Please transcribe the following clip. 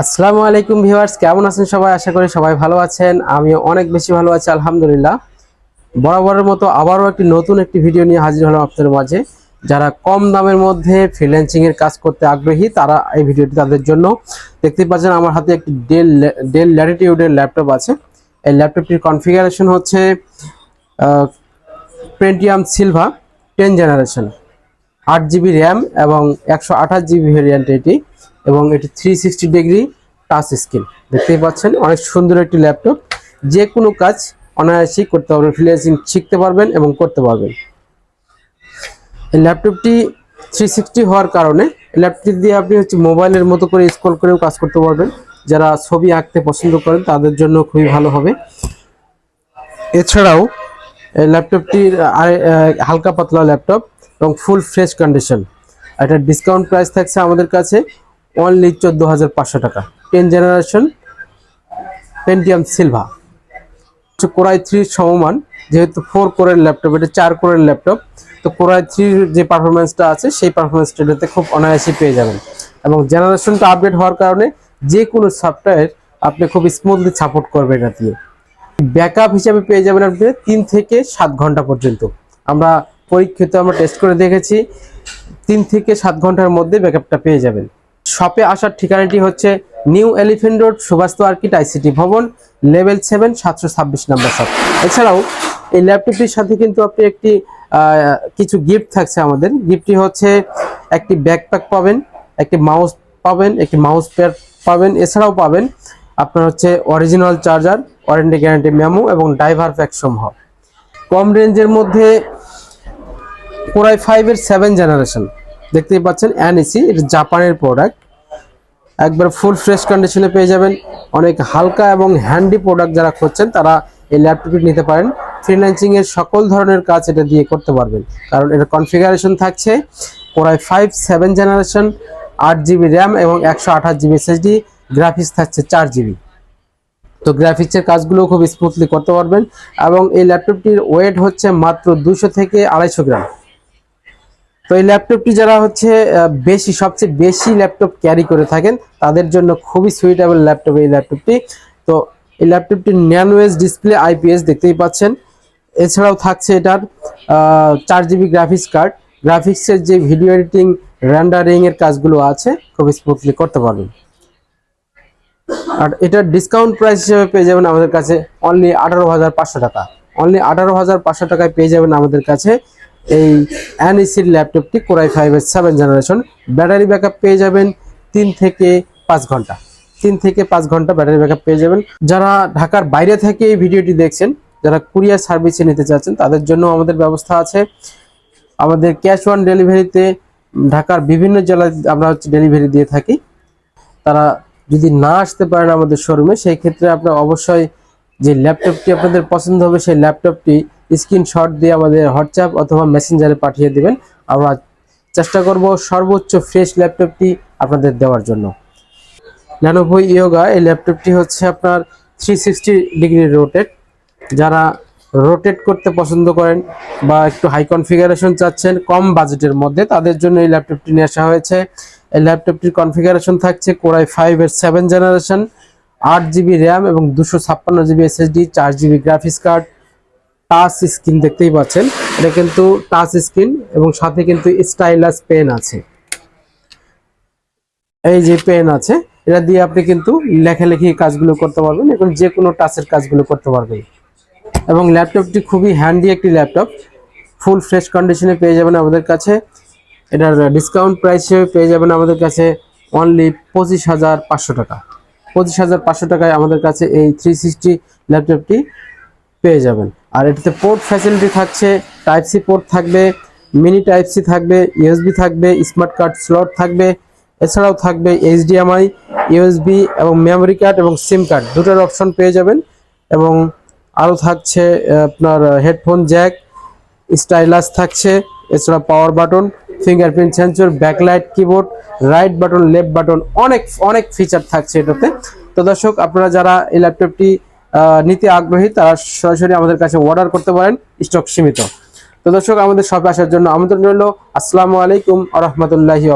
আসসালামু আলাইকুম ভিউয়ার্স, কেমন আছেন সবাই? আশা করি সবাই ভালো আছেন। আমি অনেক বেশি ভালো আছি, আলহামদুলিল্লাহ। বরাবরের মতো আবারও একটি নতুন একটি ভিডিও নিয়ে হাজির হলাম আপনাদের মাঝে। যারা কম দামের মধ্যে ফ্রিল্যান্সিং এর কাজ করতে আগ্রহী, তারা এই ভিডিওটি তাদের জন্য। দেখতে পাচ্ছেন আমার হাতে একটি ডেল ডেল ল্যাটিটিউডের ল্যাপটপ আছে। এই ল্যাপটপটির কনফিগারেশন হচ্ছে পেন্টিয়াম সিলভা টেন জেনারেশন আট জিবি র্যাম এবং একশো আঠাশ জিবি ভেরিয়েন্ট এটি। এবং এটি three sixty degree touch screen দেখতেই পাচ্ছেন, অনেক সুন্দর একটি ল্যাপটপ যে কোনো কাজ অনায়াসেই করতে পারবেন ফ্রিল্যান্সিং শিখতে পারবেন এবং করতে পারবেন। এই ল্যাপটপটি থ্রি সিক্সটি হওয়ার কারণে, এই ল্যাপটপ দিয়ে আপনি হচ্ছে মোবাইলের মতো করে স্ক্রল করেও কাজ করতে পারবেন। যারা ছবি আঁকতে পছন্দ করেন, তাদের জন্য খুবই ভালো হবে। এছাড়াও, এই ল্যাপটপটির হালকা পাতলা ল্যাপটপ এবং ফুল ফ্রেশ কন্ডিশন এটা ডিসকাউন্ট প্রাইস থাকছে আমাদের কাছে অনলি চোদ্দ হাজার পাঁচশো টাকা। টেন জেনারেশন পেন্টিয়াম সিলভা হচ্ছে কোরাই থ্রির সমমান, যেহেতু ফোর কোরের ল্যাপটপ এটা চার কোরের ল্যাপটপ তো কোরাই থ্রির যে পারফরমেন্সটা আছে, সেই পারফরমেন্সটা এটাতে খুব অনায়াসে পেয়ে যাবেন। এবং জেনারেশনটা আপডেট হওয়ার কারণে যে কোনো সফটওয়্যার আপনি খুব স্মুথলি সাপোর্ট করবে এটা দিয়ে। ব্যাকআপ হিসাবে পেয়ে যাবেন আপনি তিন থেকে সাত ঘণ্টা পর্যন্ত। আমরা পরীক্ষিত আমরা টেস্ট করে দেখেছি, তিন থেকে সাত ঘণ্টার মধ্যে ব্যাকআপটা পেয়ে যাবেন। শপে আসার ঠিকানাটি হচ্ছে New Elephant Road Subastu arcade ICT ভবন, লেভেল সেভেন, সাতশো ছাব্বিশ নাম্বার শপ। এছাড়াও এই ল্যাপটপটির সাথে কিন্তু আপনি একটি কিছু গিফট থাকছে আমাদের। গিফটটি হচ্ছে একটি ব্যাকপ্যাক পাবেন, একটি মাউস পাবেন, একটি মাউস প্যাড পাবেন। এছাড়াও পাবেন আপনার হচ্ছে original charger warranty guarantee memo এবং ড্রাইভার প্যাক সমূহ। কম রেঞ্জের মধ্যে কোরাই ফাইভের সেভেন জেনারেশন দেখতেই পাচ্ছেন অ্যানিসি এটা জাপানের প্রোডাক্ট একবার ফুল ফ্রেশ কন্ডিশনে পেয়ে যাবেন। অনেক হালকা এবং হ্যান্ডি প্রোডাক্ট যারা খুঁজছেন, তারা এই ল্যাপটপটি নিতে পারেন। ফ্রিল্যান্সিং এর সকল ধরনের কাজ এটা দিয়ে করতে পারবেন। কারণ এটা কনফিগারেশন থাকছে core i five seven generation আট জিবি র্যাম এবং একশো আঠাশ জিবি এসএসডি গ্রাফিক্স থাকছে চার জিবি তো গ্রাফিক্সের কাজগুলো খুব স্মুথলি করতে পারবেন এবং এই ল্যাপটপটির ওয়েট হচ্ছে মাত্র দুশো থেকে আড়াইশো গ্রাম। তো এই ল্যাপটপটি যারা হচ্ছে বেশি, সবচেয়ে বেশি ল্যাপটপ ক্যারি করে থাকেন, তাদের জন্য খুবই সুইটেবল ল্যাপটপ এই ল্যাপটপটি। তো এই ল্যাপটপটির ন্যানোয়েজ ডিসপ্লে আইপিএস দেখতেই পাচ্ছেন। এছাড়াও থাকছে এটার চার জিবি গ্রাফিক্স কার্ড গ্রাফিক্সের যে ভিডিও এডিটিং র্যান্ডারিং এর কাজগুলো আছে খুব স্মুথলি করতে পারবেন। আর এটার ডিসকাউন্ট প্রাইস হিসেবে পেয়ে যাবেন আমাদের কাছে অনলি আঠারো হাজার পাঁচশো টাকা। অনলি আঠারো হাজার পাঁচশো টাকায় পেয়ে যাবেন আমাদের কাছে এই অ্যানিসির ল্যাপটপটি কোরাই ফাইভের সেভেন জেনারেশন ব্যাটারি ব্যাকআপ পেয়ে যাবেন তিন থেকে পাঁচ ঘণ্টা। তিন থেকে পাঁচ ঘণ্টা ব্যাটারি ব্যাকআপ পেয়ে যাবেন। যারা ঢাকার বাইরে থেকে এই ভিডিওটি দেখছেন, যারা কুরিয়ার সার্ভিসে নিতে চাচ্ছেন, তাদের জন্য আমাদের ব্যবস্থা আছে। আমাদের ক্যাশ অন ডেলিভারিতে ঢাকার বিভিন্ন জেলায় আমরা হচ্ছে ডেলিভারি দিয়ে থাকি। তারা যদি না আসতে পারেন আমাদের শোরুমে সেই ক্ষেত্রে আপনার অবশ্যই যে ল্যাপটপটি আপনাদের পছন্দ হবে, সেই ল্যাপটপটি স্ক্রিনশট দিয়ে আমাদের হোয়াটসঅ্যাপ অথবা মেসেঞ্জারে পাঠিয়ে দিবেন। আমরা চেষ্টা করব সর্বোচ্চ ফ্রেশ ল্যাপটপটি আপনাদের দেওয়ার জন্য। ল্যানোভো ইয়োগা এই ল্যাপটপটি হচ্ছে আপনার থ্রি সিক্সটি ডিগ্রি রোটেট যারা রোটেট করতে পছন্দ করেন বা একটু হাই কনফিগারেশন চাচ্ছেন, কম বাজেটের মধ্যে, তাদের জন্য এই ল্যাপটপটি নিয়ে আসা হয়েছে। এই ল্যাপটপটির কনফিগারেশন থাকছে কোরাই ফাইভ এর সেভেন জেনারেশন আট জিবি র্যাম এবং দুশো ছাপ্পান্ন জিবি এসএসডি চার GB graphics card touch screen দেখতেই পাচ্ছেন। এটা কিন্তু টাচ স্ক্রিন এবং সাথে কিন্তু স্টাইলাস পেন আছে। এই যে পেন আছে, এটা দিয়ে আপনি কিন্তু লেখালেখি কাজগুলো করতে পারবেন এবং যে কোনো টাচের কাজগুলো করতে পারবেন। এবং ল্যাপটপটি খুবই হ্যান্ডি একটি ল্যাপটপ। ফুল ফ্রেশ কন্ডিশনে পেয়ে যাবেন আমাদের কাছে। এটার ডিসকাউন্ট প্রাইস হিসেবে পেয়ে যাবেন আমাদের কাছে অনলি পঁচিশ হাজার পাঁচশো টাকা। পঁচিশ হাজার পাঁচশো টাকায় আমাদের কাছে এই থ্রি সিক্সটি ল্যাপটপটি পেয়ে যাবেন। আর এটাতে পোর্ট ফ্যাসিলিটি থাকছে টাইপ সি পোর্ট থাকবে মিনি টাইপ সি থাকবে ইউএসবি থাকবে স্মার্ট কার্ড স্লট থাকবে, এছাড়াও থাকবে এইচডিএমআই ইউএসবি এবং মেমোরি কার্ড এবং সিম কার্ড দুটোর অপশন পেয়ে যাবেন এবং আরও থাকছে আপনার হেডফোন জ্যাক স্টাইলাস থাকছে, এছাড়া power button fingerprint sensor backlight keyboard right button left button অনেক অনেক ফিচার থাকছে এটাতে। তো দর্শক, আপনারা যারা এই ল্যাপটপটি নিতে আগ্রহী, তারা সরাসরি আমাদের কাছে অর্ডার করতে পারেন স্টক সীমিত। তো দর্শক, আমাদের শপে আসার জন্য আমন্ত্রণ রইল। আসসালামু আলাইকুম আ রহমতুল্লাহি